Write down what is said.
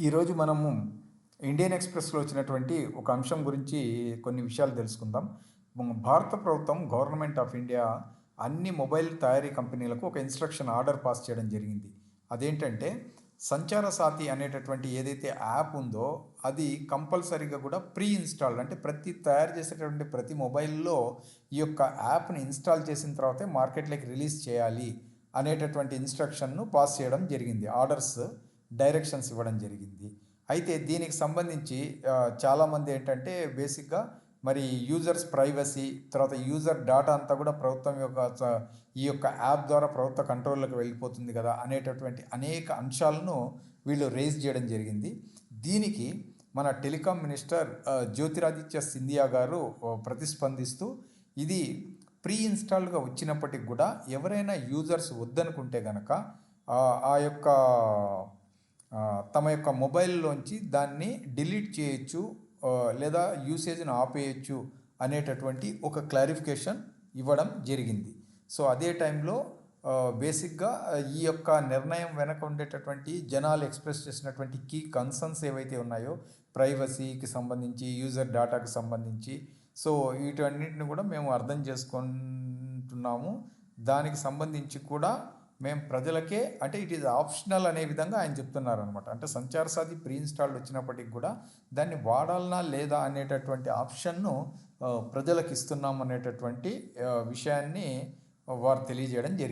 ఈరోజు మనము ఇండియన్ ఎక్స్ప్రెస్లో వచ్చినటువంటి ఒక అంశం గురించి కొన్ని విషయాలు తెలుసుకుందాం. భారత ప్రభుత్వం గవర్నమెంట్ ఆఫ్ ఇండియా అన్ని మొబైల్ తయారీ కంపెనీలకు ఒక ఇన్స్ట్రక్షన్ ఆర్డర్ పాస్ చేయడం జరిగింది. అదేంటంటే సంచార సాతి అనేటటువంటి ఏదైతే యాప్ ఉందో అది కంపల్సరీగా కూడా ప్రీ ఇన్స్టాల్డ్ అంటే ప్రతి తయారు చేసేటటువంటి ప్రతి మొబైల్లో ఈ యొక్క యాప్ని ఇన్స్టాల్ చేసిన తర్వాతే మార్కెట్లోకి రిలీజ్ చేయాలి అనేటటువంటి ఇన్స్ట్రక్షన్ను పాస్ చేయడం జరిగింది. ఆర్డర్స్ డైరెక్షన్స్ ఇవ్వడం జరిగింది. అయితే దీనికి సంబంధించి చాలామంది ఏంటంటే బేసిక్గా మరి యూజర్స్ ప్రైవసీ తర్వాత యూజర్ డాటా అంతా కూడా ప్రభుత్వం యొక్క ఈ యొక్క యాప్ ద్వారా ప్రభుత్వ కంట్రోల్లోకి వెళ్ళిపోతుంది కదా అనేటటువంటి అనేక అంశాలను వీళ్ళు రేజ్ చేయడం జరిగింది. దీనికి మన టెలికాం మినిస్టర్ జ్యోతిరాదిత్య సింధియా గారు ప్రతిస్పందిస్తూ ఇది ప్రీ ఇన్స్టాల్డ్గా వచ్చినప్పటికి కూడా ఎవరైనా యూజర్స్ వద్దనుకుంటే గనక ఆ, యొక్క తమ యొక్క మొబైల్లోంచి దాన్ని డిలీట్ చేయొచ్చు లేదా యూసేజ్ని ఆపేయచ్చు అనేటటువంటి ఒక క్లారిఫికేషన్ ఇవ్వడం జరిగింది. సో అదే టైంలో బేసిక్గా ఈ యొక్క నిర్ణయం వెనక ఉండేటటువంటి జనాలు ఎక్స్ప్రెస్ చేసినటువంటి కీ కన్సర్న్స్ ఏవైతే ఉన్నాయో ప్రైవసీకి సంబంధించి యూజర్ డేటాకి సంబంధించి సో వీటన్నిటిని కూడా మేము అర్థం చేసుకుంటున్నాము. దానికి సంబంధించి కూడా మేము ప్రజలకే అంటే ఇట్ ఈజ్ ఆప్షనల్ అనే విధంగా ఆయన చెప్తున్నారు అనమాట అంటే సంచార సాధి ప్రీ ఇన్స్టాల్డ్ వచ్చినప్పటికి కూడా దాన్ని వాడాలనా లేదా అనేటటువంటి ఆప్షన్ను ప్రజలకు ఇస్తున్నాం అనేటటువంటి విషయాన్ని వారు తెలియజేయడం జరిగింది.